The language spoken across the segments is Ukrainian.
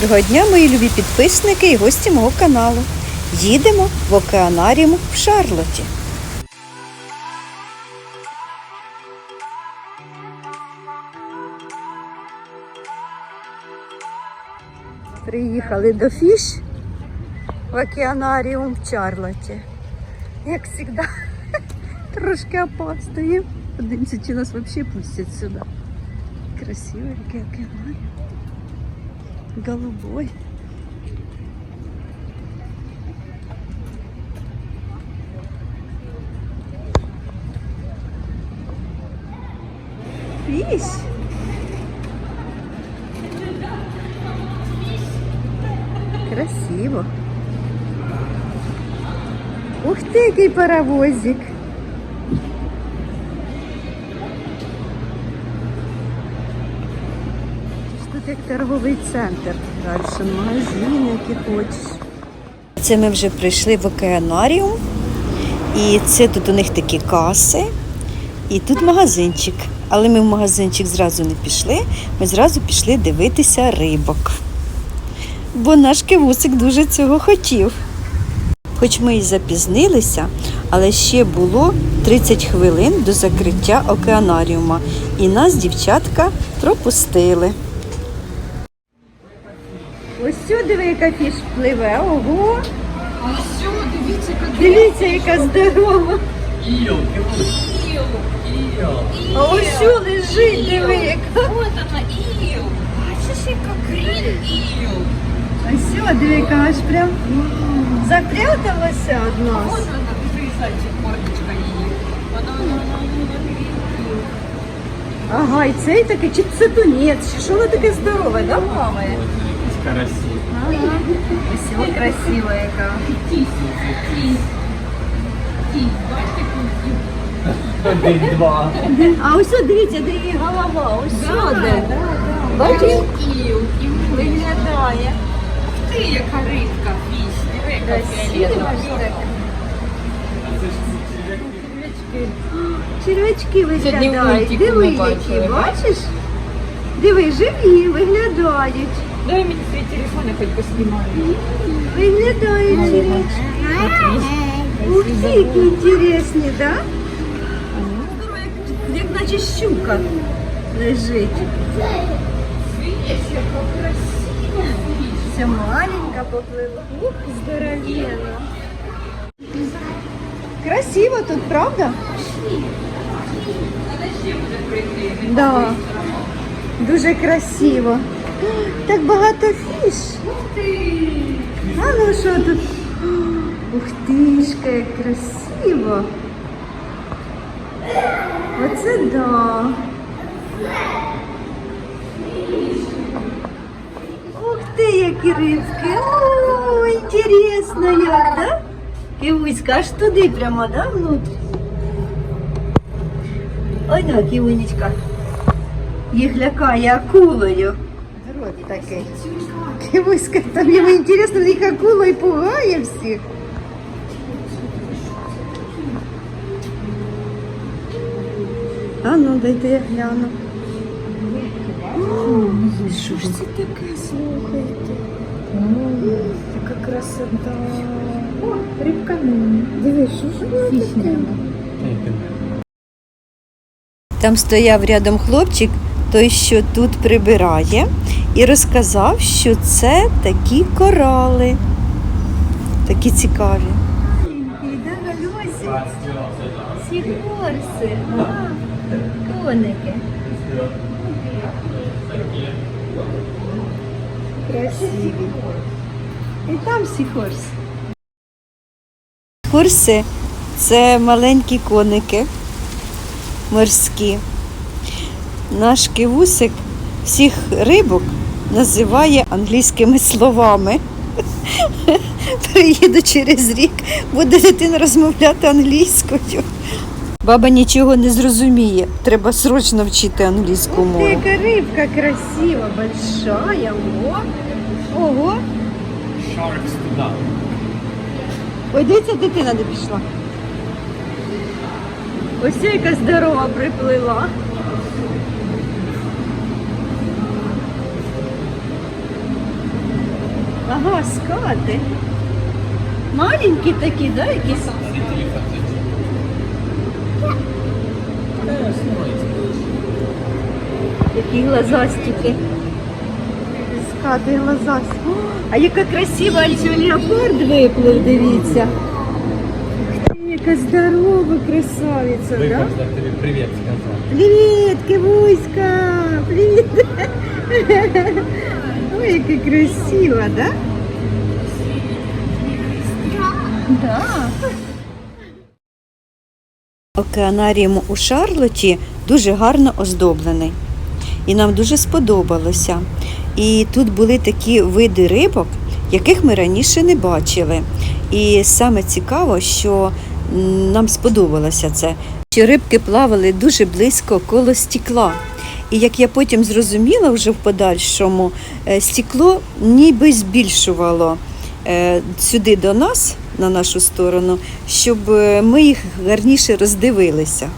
Доброго дня, мої любі підписники і гості мого каналу. Їдемо в океанаріум в Шарлоті. Приїхали до Фіш в океанаріум в Шарлоті. Як завжди, трошки опаздуємо. Подивимося, чи нас взагалі пустять сюди. Красивий океанаріум. Голубой. Фіш. Красиво. Ух ти, який паровозик. Як торговий центр. Далі магазин, який хочеш. Це ми вже прийшли в океанаріум. І це тут у них такі каси. І тут магазинчик. Але ми в магазинчик зразу не пішли. Ми зразу пішли дивитися рибок. Бо наш кивусик дуже цього хотів. Хоч ми і запізнилися, але ще було 30 хвилин до закриття океанаріума. І нас дівчатка пропустили. Ось сюди яка фіш пливе. Ого! А все, дивіться, яка Дивіться, яка здорова. іл, іл. А ось що лежить, диви, яка. Вот вона, іл. Бачиш, яка грін іл. Ось що, диви, яка аж прям запряталася од нас. Вот вона, зайчик, мордочка її. Вона, вона, вона, Ага, і цей такий, чи це тунець, чи що воно таке здорове, да, мама? Карасі. Ось що красива яка. Один-два. А ось що, дивіться, де її голова, ось де. Бачиш? Виглядає. Ти, яка рибка, фіш. Диви. Червячки виглядають. Диви, які, бачиш? Диви, живі, виглядають. Дай мені свій телефон, я хоч поснімаю. Виглядають червячки. Ух ти, які інтересні, да? Як, як наче щука лежить. Фіш, яка красива фіш. Все маленька поплила. Ух, здоровенна. Красиво тут, правда? Да. Дуже красиво. Так багато фіш. А ну що тут? Ух тишка, як красиво. Оце да. Ух ти, які рибки. О, інтересно як, да? Кивуська, аж туди прямо, да, внутрь? Ой, да, кивунечка. Їх лякає акулою. Здоровий такий. Кивуська, там йому інтересно, їх акула і пугає всіх. А ну, дайте я гляну. О, ж це таке, слухайте? Така красота. О, рибка Диви, що ж воно таке? Там стояв рядом хлопчик, той, що тут прибирає, і розказав, що це такі корали. Такі цікаві. Сігорси, коники. Красиві. І там сіхорс. Сіхорси – це маленькі коники морські. Наш кивусик всіх рибок називає англійськими словами. Приїду через рік, буде дитина розмовляти англійською. Баба нічого не зрозуміє. Треба срочно вчити англійську мову. Яка рибка красива, большая. Ого. Ого. Шаркс туди. Ой, де ця дитина не пішла? Ось яка здорова приплила. Ага, скати. Маленькі такі, да, якісь? Такі глазастики. Скати глазасті. А яка красива леопард виплив, дивіться. Яка здорова красавиця, да? Виклик тобі привіт сказав. Привіт, Кивуська! Привіт! Ой, яка красива, да? Да. Океанаріум у Шарлоті дуже гарно оздоблений. І нам дуже сподобалося. І тут були такі види рибок, яких ми раніше не бачили. І саме цікаво, що нам сподобалося це, що рибки плавали дуже близько коло стекла. І як я потім зрозуміла вже в подальшому, е, стекло ніби збільшувало е, сюди до нас, на нашу сторону, щоб е, ми їх гарніше роздивилися.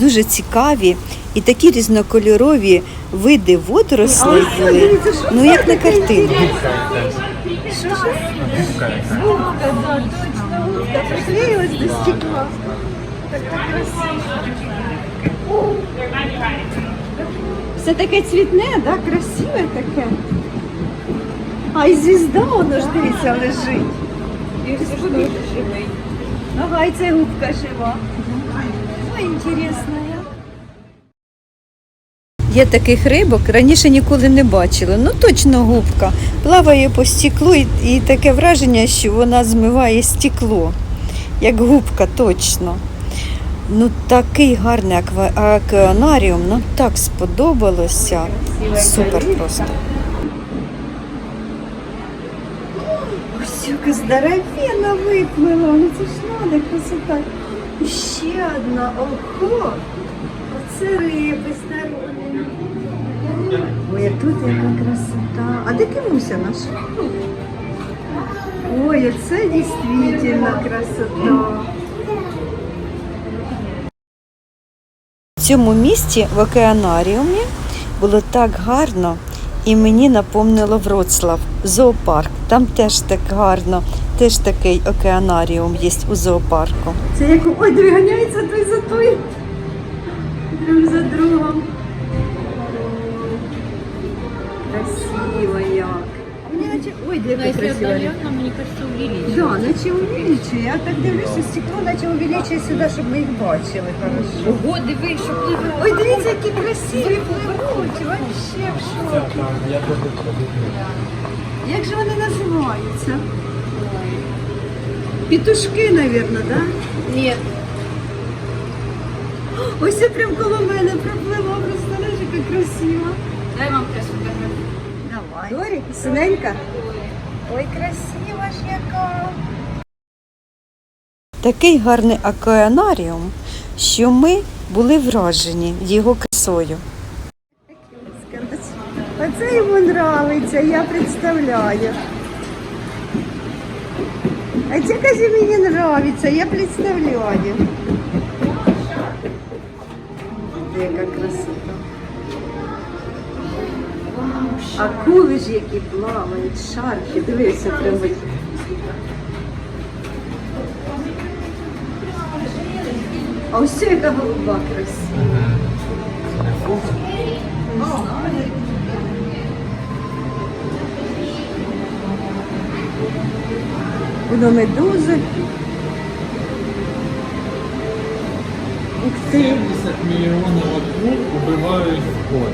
Дуже цікаві і такі різнокольорові види водорослей були, ну як на. Губка, точно, губка приклеилась до стекла. Так, так красиво. Все таке цвітне, да? красиве таке. А і звізда, воно ж дивіться, лежить. І сподобався живий. Ага, і це губка жива. Ой, інтересно. Є таких рибок, раніше ніколи не бачила. Ну точно губка. Плаває по стеклу і, і таке враження, що вона змиває стекло. Як губка, точно. Ну такий гарний аква- океанаріум, нам так сподобалося. Супер просто. Ось яка здоровенна виплила, ну це ж надо, красота. І ще одна, ого! Оце риби здорові. Ой, а тут яка красота. А де Кимуся наша? Ой, це дійсно красота. Цьому місті в океанаріумі було так гарно, і мені наповнило Вроцлав, зоопарк. Там теж так гарно, теж такий океанаріум є у зоопарку. Це як ой, ганяється той за той. Друг за другом. Де Но если красива. отдаленно, мне кажется, увеличить. Да, наче увеличує. Я так дивлюся, стекло наче увеличує сюди, щоб ми їх бачили хорошо. Ого, диви, що пливе. Ой, дивіться, які красиві пливуть, вообще в шокі. Як же вони називаються? Петушки, мабуть, да? Нет. Ось це прям коло мене проплила, представляєш, яка красива. Дай мамка сфотографію. Давай. Дорі, синенька. Ой, красива ж яка. Такий гарний океанаріум, що ми були вражені його красою. Оце йому нравиться, я представляю. А це каже мені нравиться, я представляю. Яка красота. Акули ж які плавають, шарки, дивися прямо. А ось це яка голуба красива. Воно медузи. Ух ти. 70 миллионов акул убивают в год.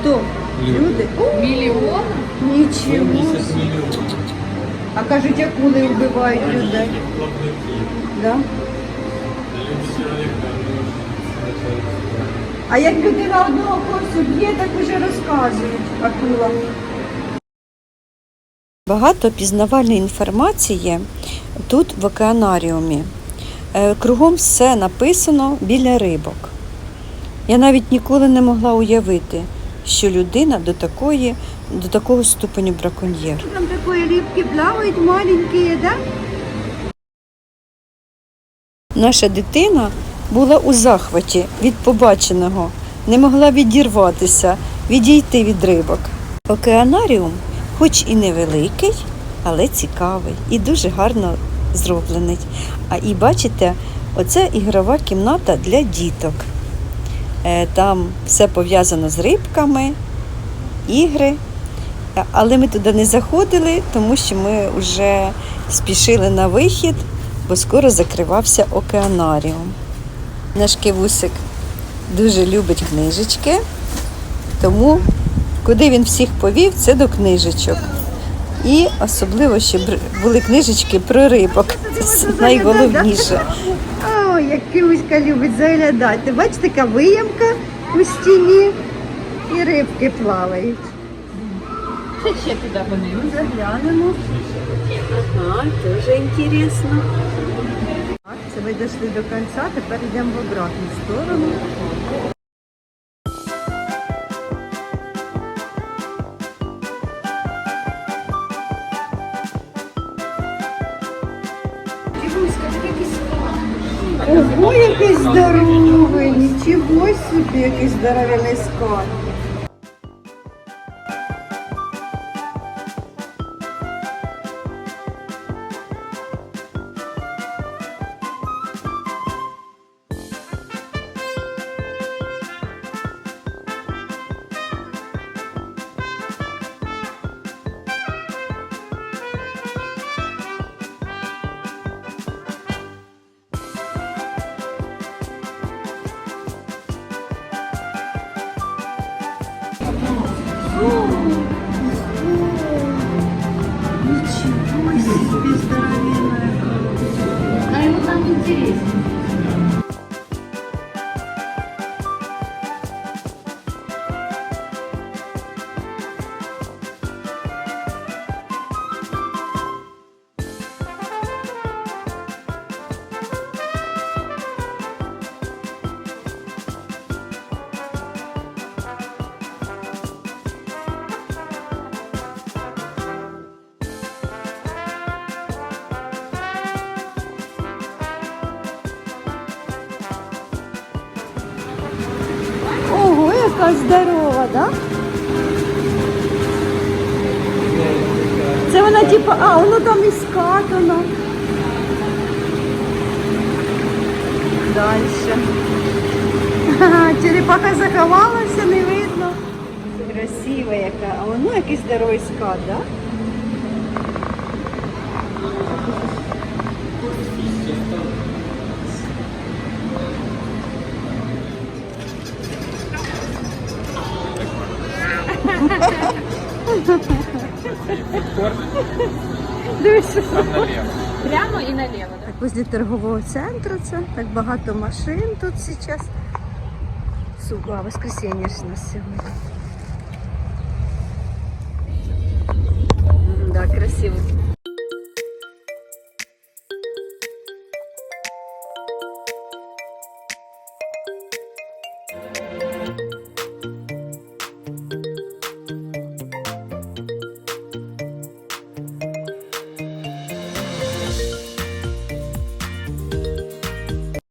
Хто? Люди. О, нічого. собі. А кажуть, акули вбивають людей. Да? А як людина одного курсу б'є, так уже розказують акула. Багато пізнавальної інформації тут в океанаріумі. Е, Кругом все написано біля рибок. Я навіть ніколи не могла уявити, що людина до такої, до такого ступеню браконьєр. Там такої рибки плавають маленькі, да? Наша дитина була у захваті від побаченого, не могла відірватися, відійти від рибок. Океанаріум, хоч і невеликий, але цікавий і дуже гарно зроблений. А і бачите, оце ігрова кімната для діток. Е, Там все пов'язано з рибками, ігри. Але ми туди не заходили, тому що ми вже спішили на вихід, бо скоро закривався океанаріум. Наш кивусик дуже любить книжечки, тому куди він всіх повів, це до книжечок. І особливо, щоб були книжечки про рибок. Це найголовніше. О, як Кивуська любить заглядати. Бачите, така виямка у стіні і рибки плавають. Це ще туди вони. Ну, заглянемо. Ага, дуже інтересно. Так, це ми дійшли до кінця, тепер йдемо в обратну сторону. Ого, який здоровий, нічого собі, який здоровий скат. Ничего себе здоровенная. А ему там интересно. Ого, яка здорова, да? Це вона типу, а, воно там і скатано. Дальше. Черепаха заховалася, не видно. Красива яка. А воно якийсь здоровий скат, да? Возле торгового центру це так багато машин тут зараз. Суба, воскресенье ж у нас сьогодні. Да, красиво.